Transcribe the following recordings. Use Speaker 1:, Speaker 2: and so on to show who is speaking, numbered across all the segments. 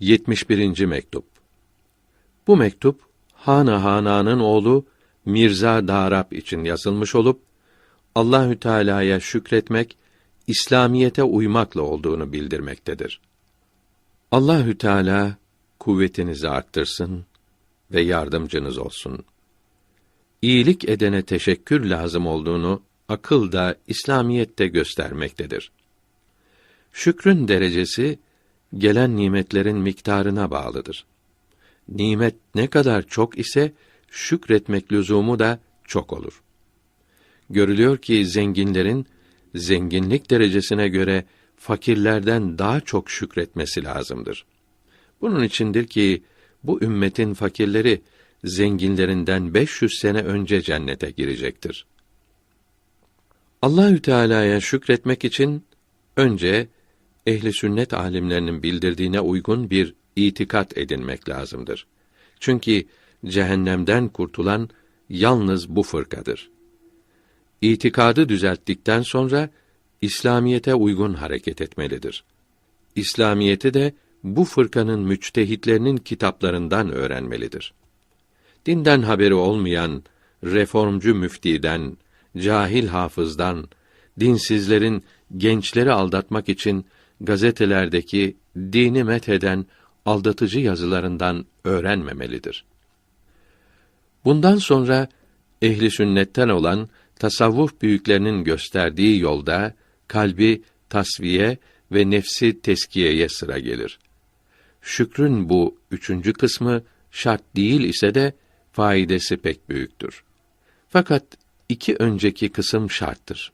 Speaker 1: 71. mektup. Bu mektup Hana Hana'nın oğlu Mirza Darab için yazılmış olup Allahü Teala'ya şükretmek, İslamiyete uymakla olduğunu bildirmektedir. Allahü Teala kuvvetinizi arttırsın ve yardımcınız olsun. İyilik edene teşekkür lazım olduğunu akıl da İslamiyet de göstermektedir. Şükrün derecesi gelen nimetlerin miktarına bağlıdır. Nimet ne kadar çok ise şükretmek lüzumu da çok olur. Görülüyor ki zenginlerin zenginlik derecesine göre fakirlerden daha çok şükretmesi lazımdır. Bunun içindir ki bu ümmetin fakirleri zenginlerinden 500 sene önce cennete girecektir. Allahü Teala'ya şükretmek için önce ehli sünnet alimlerinin bildirdiğine uygun bir itikat edinmek lazımdır. Çünkü cehennemden kurtulan yalnız bu fırkadır. İtikadı düzelttikten sonra İslamiyete uygun hareket etmelidir. İslamiyeti de bu fırkanın müçtehitlerinin kitaplarından öğrenmelidir. Dinden haberi olmayan reformcu müftiden, cahil hafızdan, dinsizlerin gençleri aldatmak için gazetelerdeki dini metheden aldatıcı yazılarından öğrenmemelidir. Bundan sonra ehli sünnetten olan tasavvuf büyüklerinin gösterdiği yolda kalbi tasviye ve nefsi teskiyeye sıra gelir. Şükrün bu üçüncü kısmı şart değil ise de faidesi pek büyüktür. Fakat iki önceki kısım şarttır.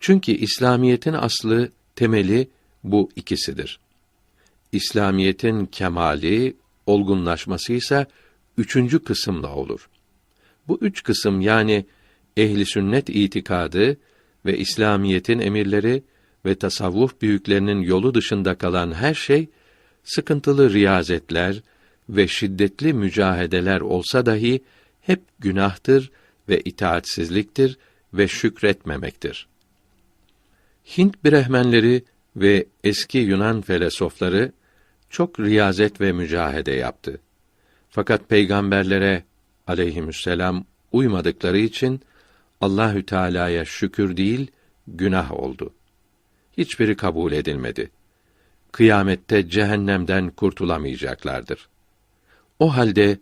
Speaker 1: Çünkü İslamiyetin aslı, temeli bu ikisidir. İslamiyetin kemali, olgunlaşması ise üçüncü kısımla olur. Bu üç kısım yani ehli sünnet itikadı ve İslamiyetin emirleri ve tasavvuf büyüklerinin yolu dışında kalan her şey sıkıntılı riyazetler ve şiddetli mücahedeler olsa dahi hep günahtır ve itaatsizliktir ve şükretmemektir. Hint Brehmenleri ve eski Yunan felsefeleri çok riyazet ve mücahede yaptı. Fakat peygamberlere aleyhisselam uymadıkları için Allahü Teala'ya şükür değil, günah oldu. Hiçbiri kabul edilmedi. Kıyamette cehennemden kurtulamayacaklardır. O halde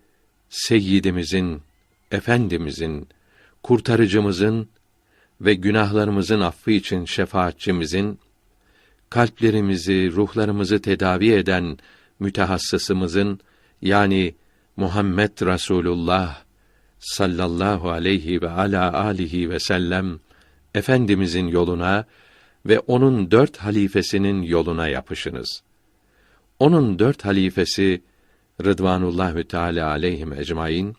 Speaker 1: seyyidimizin, efendimizin, kurtarıcımızın ve günahlarımızın affı için şefaatçimizin kalplerimizi, ruhlarımızı tedavi eden mütehassısımızın yani Muhammed Rasulullah sallallahu aleyhi ve ala alihi ve sellem efendimizin yoluna ve onun dört halifesinin yoluna yapışınız. Onun dört halifesi Rıdvanullahü Teala aleyhim ecmaîn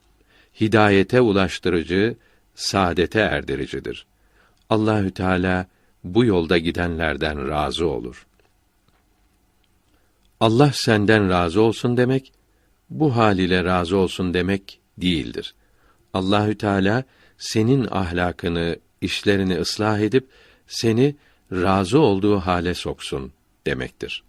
Speaker 1: hidayete ulaştırıcı, saadete erdiricidir. Allahü Teala bu yolda gidenlerden razı olur. Allah senden razı olsun demek bu hal ile razı olsun demek değildir. Allahü Teala senin ahlakını, işlerini ıslah edip seni razı olduğu hale soksun demektir.